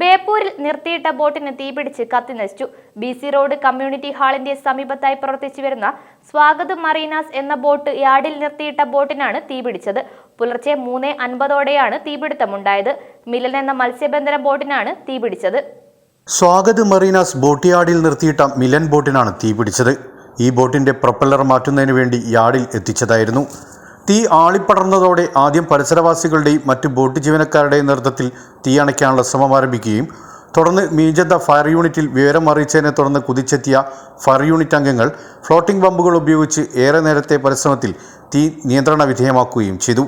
നിലമ്പൂരിൽ നിർത്തിയിട്ട ബോട്ടിന് തീപിടിച്ച് കത്തിനശിച്ചു ബി സി റോഡ് കമ്മ്യൂണിറ്റി ഹാളിന്റെ സമീപത്തായി പ്രവർത്തിച്ചു വരുന്ന സ്വാഗത് മറീനാസ് എന്ന ബോട്ട് യാർഡിൽ നിർത്തിയിട്ട ബോട്ടിനാണ് തീപിടിച്ചത്. പുലർച്ചെ മൂന്ന് അൻപതോടെയാണ് തീപിടുത്തമുണ്ടായത്. മിലൻ എന്ന മത്സ്യബന്ധന ബോട്ടിനാണ് തീപിടിച്ചത്. സ്വാഗത് മറീനാസ് ബോട്ട് യാർഡിൽ നിർത്തിയിട്ട മിലൻ ബോട്ടിനാണ് തീപിടിച്ചത്. ഈ ബോട്ടിന്റെ പ്രൊപ്പല്ലർ മാറ്റുന്നതിന് വേണ്ടി യാർഡിൽ എത്തിച്ചതായിരുന്നു. തീ ആളിപ്പടർന്നതോടെ ആദ്യം പരിസരവാസികളുടെയും മറ്റ് ബോട്ട് ജീവനക്കാരുടെയും നേതൃത്വത്തിൽ തീ അണയ്ക്കാനുള്ള ശ്രമം ആരംഭിക്കുകയും തുടർന്ന് മീജന്ത ഫയർ യൂണിറ്റിൽ വിവരം അറിയിച്ചതിനെ തുടർന്ന് കുതിച്ചെത്തിയ ഫയർ യൂണിറ്റ് അംഗങ്ങൾ ഫ്ലോട്ടിംഗ് ബമ്പുകൾ ഉപയോഗിച്ച് ഏറെ നേരത്തെ പരിശ്രമത്തിൽ തീ നിയന്ത്രണ വിധേയമാക്കുകയും ചെയ്തു.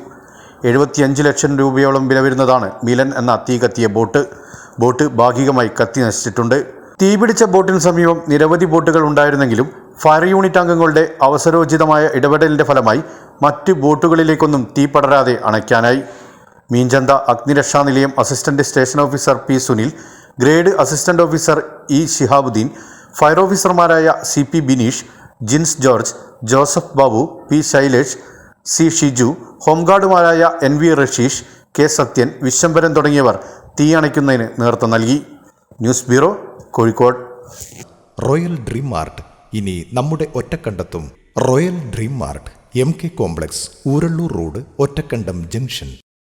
എഴുപത്തിയഞ്ച് ലക്ഷം രൂപയോളം വില വരുന്നതാണ് മിലൻ എന്ന തീ കത്തിയ ബോട്ട്. ബോട്ട് ഭാഗികമായി കത്തി നശിച്ചിട്ടുണ്ട്. തീപിടിച്ച ബോട്ടിന് സമീപം നിരവധി ബോട്ടുകൾ ഉണ്ടായിരുന്നെങ്കിലും ഫയർ യൂണിറ്റ് അംഗങ്ങളുടെ അവസരോചിതമായ ഇടപെടലിന്റെ ഫലമായി മറ്റ് ബോട്ടുകളിലേക്കൊന്നും തീ പടരാതെ അണയ്ക്കാനായി. മീഞ്ചന്ത അഗ്നിരക്ഷാ നിലയം assistant station officer P Sunil grade assistant officer E Shihabuddin fire ഓഫീസർമാരായ C P Bineesh Jins George Joseph Babu P Shailesh C Shiju ഹോംഗാർഡുമാരായ N V Rasheesh K Sathyan Viswambharan തുടങ്ങിയവർ തീ അണയ്ക്കുന്നതിന് നേതൃത്വം നൽകി. News bureau Kozhikode. Royal dream mart ഇനി നമ്മുടെ ഒറ്റക്കണ്ടത്തും royal dream mart M K complex Urallur road Ottakandam junction.